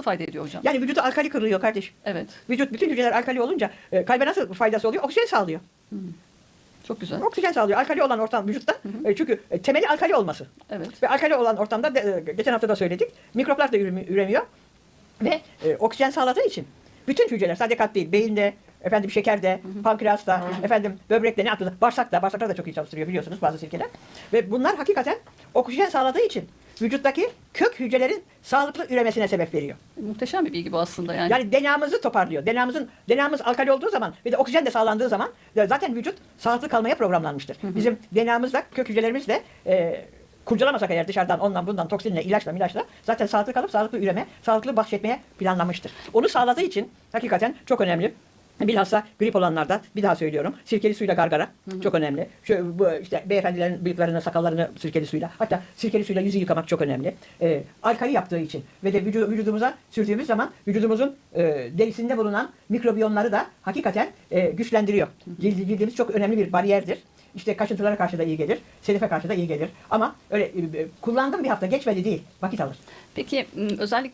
nasıl fayda ediyor hocam? Yani vücudu alkali kırıyor kardeş. Evet. Vücut bütün hücreler alkali olunca e, kalbe nasıl faydası oluyor? Oksijen sağlıyor. Çok güzel. Oksijen sağlıyor. Alkali olan ortam vücutta. e, çünkü e, temeli alkali olması. Evet. Ve alkali olan ortamda de- e, geçen hafta da söyledik. Mikroplar da üremi- üremiyor. Ve e, oksijen sağladığı için bütün hücreler sadece kalp değil, beyinde, efendim şekerde, pankreasta, efendim böbrekte ne aklınıza, bağırsakta, bağırsaklar da çok iyi çalıştırıyor biliyorsunuz bazı sirkeler. Ve bunlar hakikaten oksijen sağladığı için vücuttaki kök hücrelerin sağlıklı üremesine sebep veriyor. Muhteşem bir bilgi bu aslında yani. Yani DNA'mızı toparlıyor. DNA'mızın DNA'mız alkali olduğu zaman ve de oksijen de sağlandığı zaman de zaten vücut sağlıklı kalmaya programlanmıştır. Bizim DNA'mızla kök hücrelerimizle e, kurcalamasak eğer dışarıdan ondan bundan toksinle ilaçla ilaçla zaten sağlıklı kalıp sağlıklı üreme, sağlıklı bahşetmeye planlanmıştır. Onu sağladığı için hakikaten çok önemli. Bilhassa grip olanlarda bir daha söylüyorum. Sirkeli suyla gargara çok önemli. Şu bu işte beyefendilerin bıyıklarını, sakallarını sirkeli suyla hatta sirkeli suyla yüzü yıkamak çok önemli. Ee, alkali yaptığı için ve de vücu- vücudumuza sürdüğümüz zaman vücudumuzun e, derisinde bulunan mikrobiyonları da hakikaten e, güçlendiriyor. Cildi, cildimiz çok önemli bir bariyerdir. İşte kaşıntılara karşı da iyi gelir, selife karşı da iyi gelir. Ama öyle e, kullandım bir hafta geçmedi değil, vakit alır. Peki m, özellikle